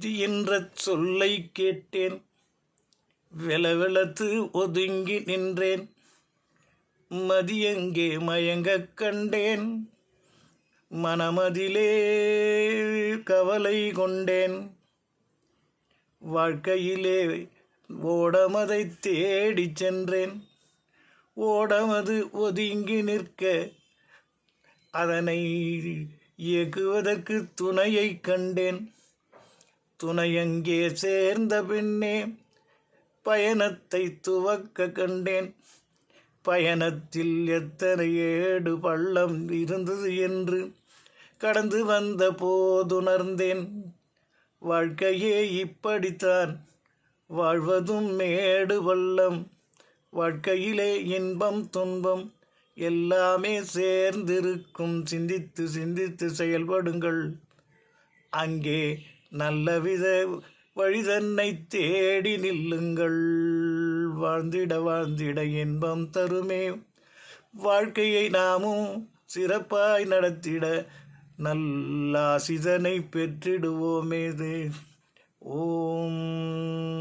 இது என்ற சொல்லை கேட்டேன். வெலவெலத்து ஒதுங்கி நின்றேன். மதியங்கே மயங்கக் கண்டேன். மனமதிலே கவலை கொண்டேன். வாழ்க்கையிலே ஓடமதை தேடி சென்றேன். ஓடமது ஒதுங்கி நிற்க அதனை இயக்குவதற்கு துணையை கண்டேன். துணையங்கே சேர்ந்த பின்னே பயணத்தை துவக்க கண்டேன். பயணத்தில் எத்தனை ஏடு பள்ளம் இருந்தது என்று கடந்து வந்த போதுணர்ந்தேன். வாழ்க்கையே இப்படித்தான். வாழ்வதும் மேடு பள்ளம். வாழ்க்கையிலே இன்பம் துன்பம் எல்லாமே சேர்ந்திருக்கும். சிந்தித்து சிந்தித்து செயல்படுங்கள். அங்கே நல்லவித வழிதன்னை தேடி நில்லுங்கள். வாழ்ந்திட வாழ்ந்திட இன்பம் தருமே. வாழ்க்கையை நாமும் சிறப்பாய் நடத்திட நல்லாசிதனை பெற்றிடுவோமே. ஓம்.